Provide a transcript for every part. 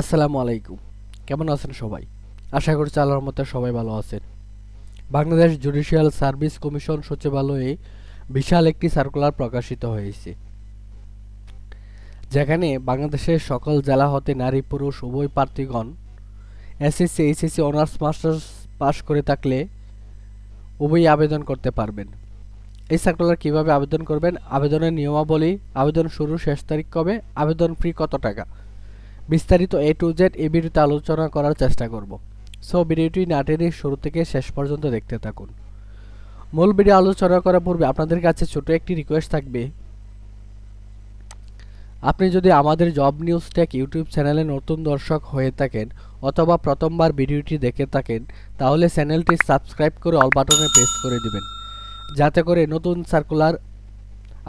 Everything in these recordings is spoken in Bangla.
আসসালামু আলাইকুম। কেমন আছেন সবাই? আশা করছি আল্লাহর মতে সবাই ভালো আছেন। বাংলাদেশ জুডিশিয়াল সার্ভিস কমিশন সচিবালয়ে বিশাল একটি সার্কুলার প্রকাশিত হয়েছে। যেখানে বাংলাদেশের সকল জেলা হতে নারী, পুরুষ, উভয় প্রার্থীগণ SSC HSC honours masters pass করে থাকলে উভয়ই আবেদন করতে পারবেন। এই সার্কুলার কীভাবে আবেদন করবেন? আবেদনের নিয়মাবলী, আবেদন শুরু শেষ তারিখ কবে? আবেদন ফি কত টাকা? বিস্তারিত এ টু জেড এই ভিডিওতে আলোচনা করার চেষ্টা করব। সো ভিডিওটি না শুরু থেকে শেষ পর্যন্ত দেখতে থাকুন। মূল ভিডিও আলোচনা করার পূর্বে আপনাদের কাছে ছোট একটি রিকোয়েস্ট থাকবে। আপনি যদি আমাদের জব নিউজ টেক ইউটিউব চ্যানেলে নতুন দর্শক হয়ে থাকেন অথবা প্রথমবার ভিডিওটি দেখে থাকেন, তাহলে চ্যানেলটি সাবস্ক্রাইব করে অল বাটনে প্রেস করে দিবেন। যাতে করে নতুন সার্কুলার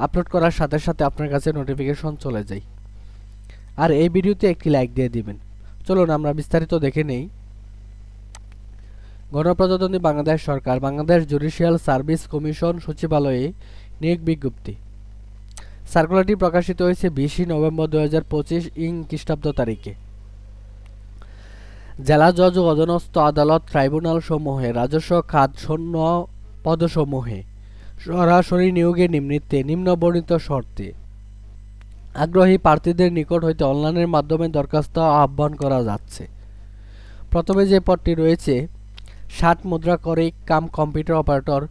আপলোড করার সাথে সাথে আপনার কাছে নোটিফিকেশন চলে যায়। আর এই ভিডিওতে একটি লাইক দিয়ে দিবেন। চলুন আমরা বিস্তারিত দেখে নেই। গণপ্রজাতন্ত্রী বাংলাদেশ সরকার, বাংলাদেশ জুডিশিয়াল সার্ভিস কমিশন সচিবালয়ে নিয়োগ বিজ্ঞপ্তি। সার্কুলারটি প্রকাশিত হয়েছে বিশে নভেম্বর দু হাজার পঁচিশ ইং খ্রিস্টাব্দ তারিখে। জেলা জজ ও অধীনস্থ আদালত ট্রাইব্যুনাল সমূহে রাজস্ব খাত শূন্য পদসমূহে সরাসরি নিয়োগে নিম্নিতে নিম্নবর্ণিত শর্তে আগ্রহী প্রার্থীদের নিকট হইতে অনলাইনের মাধ্যমে দরখাস্ত আহ্বান করা যাচ্ছে। প্রথমে যে পদটি রয়েছে, ষাট মুদ্রা করে কাম কম্পিউটার অপারেটর,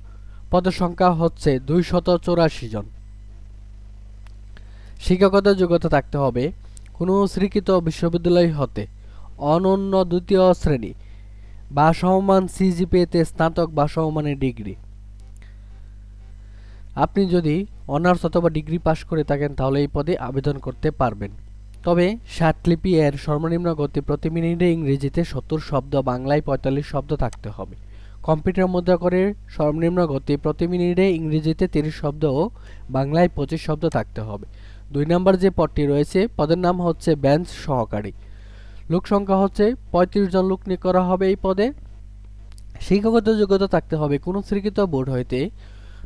পদের পদসংখ্যা হচ্ছে দুইশত চৌরাশি জন। শিক্ষাগত যোগ্যতা থাকতে হবে কোনো স্বীকৃত বিশ্ববিদ্যালয় হতে। অনন্য দ্বিতীয় শ্রেণি বা সমমান সিজিপিএতে স্নাতক বা সমমানের ডিগ্রি। আপনি যদি অনার্স অথবা ডিগ্রি পাশ করে থাকেন, তাহলে এই পদে আবেদন করতে পারবেন। তবে ষাটলিপি এর সর্বনিম্ন গতি প্রতি মিনিটে ইংরেজিতে সত্তর শব্দ, বাংলায় পঁয়তাল্লিশ শব্দ থাকতে হবে। কম্পিউটার মুদ্রা করে সর্বনিম্ন গতি প্রতি মিনিটে ইংরেজিতে তিরিশ শব্দ ও বাংলায় পঁচিশ শব্দ থাকতে হবে। দুই নম্বর যে পদটি রয়েছে, পদের নাম হচ্ছে বেঞ্চ সহকারী। লোক সংখ্যা হচ্ছে পঁয়ত্রিশ জন লোক নিয়োগ করা হবে এই পদে। শিক্ষাগত যোগ্যতা থাকতে হবে। কোনো স্বীকৃত বোর্ড হইতে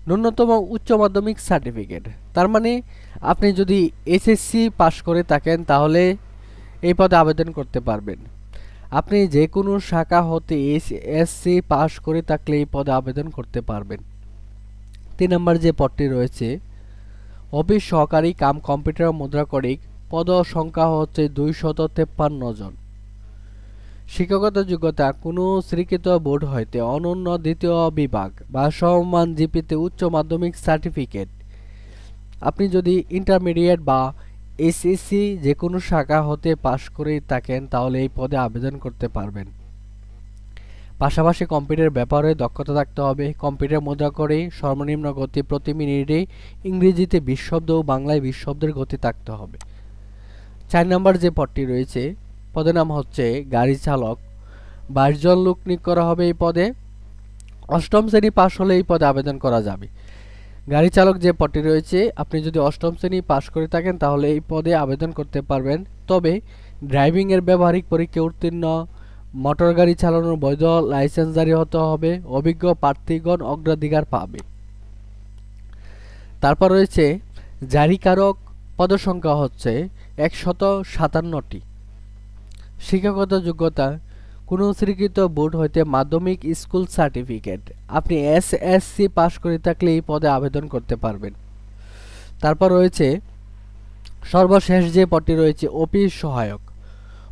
ন্যূনতম উচ্চ মাধ্যমিক সার্টিফিকেট। তার মানে আপনি যদি এসএসসি পাশ করে থাকেন, তাহলে এই পদে আবেদন করতে পারবেন। আপনি যে কোনো শাখা হতে এসএসসি পাশ করে থাকলে এই পদে আবেদন করতে পারবেন। তিন নম্বর যে পদটি রয়েছে, অফিস সহকারী কাম কম্পিউটার মুদ্রাকরিক পদ সংখ্যা হচ্ছে দুইশত তেপ্পান্ন জন। শিক্ষাগত যোগ্যতা কোনো স্বীকৃত বোর্ড হইতে অনন্য দ্বিতীয় বিভাগ বা সমমান জিপিতে উচ্চ মাধ্যমিক সার্টিফিকেট। আপনি যদি ইন্টারমিডিয়েট বা এসএসসি যে কোনো শাখা হতে পাশ করে থাকেন, তাহলে এই পদে আবেদন করতে পারবেন। পাশাপাশি কম্পিউটার ব্যাপারে দক্ষতা থাকতে হবে। কম্পিউটার মুদ্রা করে সর্বনিম্ন গতি প্রতি মিনিটে ইংরেজিতে বিশ শব্দ ও বাংলায় বিশ শব্দের গতি থাকতে হবে। চার নম্বর যে পদটি রয়েছে পদের নাম হচ্ছে গাড়ি চালক। বাইশ জন লোক নিয়োগ করা হবে এই পদে। অষ্টম শ্রেণি পাশ হলে এই পদে আবেদন করা যাবে। গাড়ি চালক যে পদটি রয়েছে, আপনি যদি অষ্টম শ্রেণি পাশ করে থাকেন তাহলে এই পদে আবেদন করতে পারবেন। তবে ড্রাইভিংয়ের ব্যবহারিক পরীক্ষা উত্তীর্ণ, মোটর গাড়ি চালানোর বৈধ লাইসেন্স জারি হতে হবে, অভিজ্ঞ প্রার্থীগণ অগ্রাধিকার পাবে। তারপর রয়েছে জারিকারক পদসংখ্যা হচ্ছে একশত সাতান্নটি। শিক্ষাগত যোগ্যতা, কোনো স্বীকৃত বোর্ড হইতে মাধ্যমিক স্কুল সার্টিফিকেট। আপনি এসএসসি পাশ করে থাকলে এই পদে আবেদন করতে পারবেন। তারপর রয়েছে, সর্বশেষ যে পদটি রয়েছে, অফিস সহায়ক।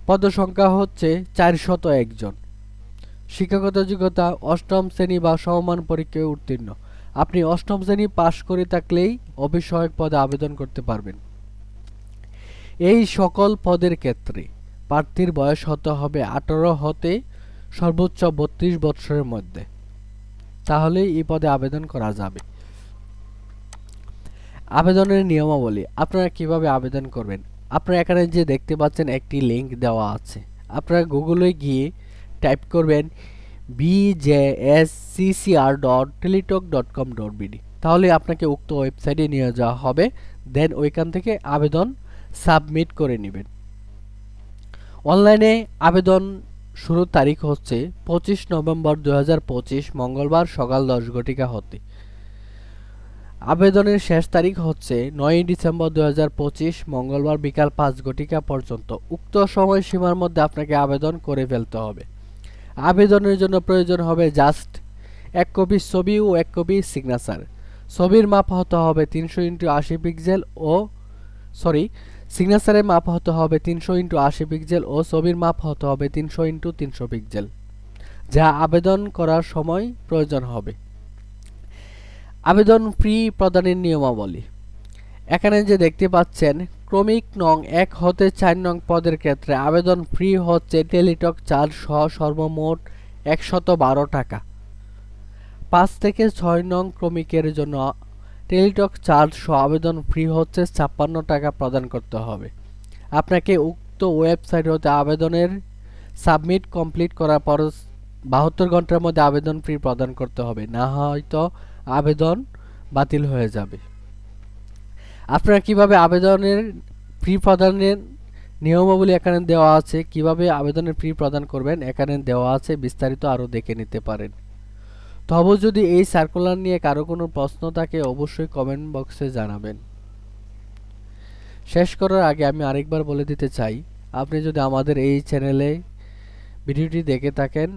পদ সংখ্যা হচ্ছে চারশত একজন। শিক্ষাগত যোগ্যতা, অষ্টম শ্রেণি বা সমমান পরীক্ষায় উত্তীর্ণ। আপনি অষ্টম শ্রেণি পাশ করে থাকলেই অফিস সহায়ক পদে আবেদন করতে পারবেন। এই সকল পদের ক্ষেত্রে প্রার্থীর বয়স হতে হবে আঠারো হতে সর্বোচ্চ বত্রিশ বৎসরের মধ্যে। তাহলেই এই পদে আবেদন করা যাবে। আবেদনের নিয়মাবলী, আপনারা কীভাবে আবেদন করবেন? আপনারা এখানে যে দেখতে পাচ্ছেন একটি লিঙ্ক দেওয়া আছে। আপনারা গুগলে গিয়ে টাইপ করবেন BJSCCR dot Teletalk dot com dot BD তাহলে আপনাকে উক্ত ওয়েবসাইটে নিয়ে যাওয়া হবে। দেন ওইখান থেকে আবেদন সাবমিট করে নেবেন। অনলাইনে আবেদন শুরুর তারিখ হচ্ছে পঁচিশ নভেম্বর দু হাজার পঁচিশ, মঙ্গলবার সকাল দশ ঘটিকা হতে। আবেদনের শেষ তারিখ হচ্ছে নয়ই ডিসেম্বর দুহাজার পঁচিশ, মঙ্গলবার বিকাল পাঁচ ঘটিকা পর্যন্ত। উক্ত সময়সীমার মধ্যে আপনাকে আবেদন করে ফেলতে হবে। আবেদনের জন্য প্রয়োজন হবে জাস্ট এক কপি ছবি ও এক কপি সিগনেচার। ছবির মাপ হতে হবে তিনশো ইন্টু আশি পিক্সেল ও সরি সিগনেচারের মাপ হতে হবে তিনশো ইন্টু আশি পিক্সেল ও ছবির মাপ হতে হবে তিনশো ইন্টু তিনশো পিক্সেল যা আবেদন করার সময় প্রয়োজন হবে। আবেদন ফ্রি প্রদানের নিয়মাবলী। এখানে যে দেখতে পাচ্ছেন, ক্রমিক নং এক হতে চার নং পদের ক্ষেত্রে আবেদন ফ্রি হচ্ছে টেলিটক চার্জ সহ সর্বমোট একশত বারো টাকা। পাঁচ থেকে ছয় নং ক্রমিকের জন্য টেলিটক চার্জ সহ আবেদন ফি হচ্ছে ছাপ্পান্ন টাকা প্রদান করতে হবে। আপনাকে উক্ত ওয়েবসাইট হতে আবেদনের সাবমিট কমপ্লিট করার পর বাহাত্তর ঘণ্টার মধ্যে আবেদন ফি প্রদান করতে হবে। না হয়তো আবেদন বাতিল হয়ে যাবে। আপনারা কীভাবে আবেদনের ফি প্রদানের নিয়মাবলী এখানে দেওয়া আছে, কীভাবে আবেদনের ফি প্রদান করবেন, এখানে দেওয়া আছে, বিস্তারিত আরও দেখে নিতে পারেন। তবে যদি এই সার্কুলার নিয়ে কারও কোনো প্রশ্ন থাকে, অবশ্যই কমেন্ট বক্সে জানাবেন। শেষ করার আগে আমি আরেকবার বলে দিতে চাই, আপনি যদি আমাদের এই চ্যানেলে ভিডিওটি দেখে থাকেন,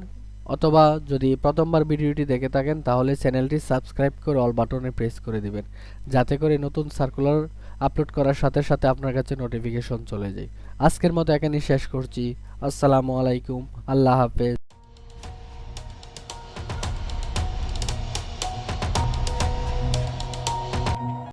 অথবা যদি প্রথমবার ভিডিওটি দেখে থাকেন, তাহলে চ্যানেলটি সাবস্ক্রাইব করে অল বাটনে প্রেস করে দিবেন, যাতে করে নতুন সার্কুলার আপলোড করার সাথে সাথে আপনার কাছে নোটিফিকেশন চলে যায়। আজকের মতো এখানেই শেষ করছি। আসসালামু আলাইকুম। আল্লাহ হাফেজ।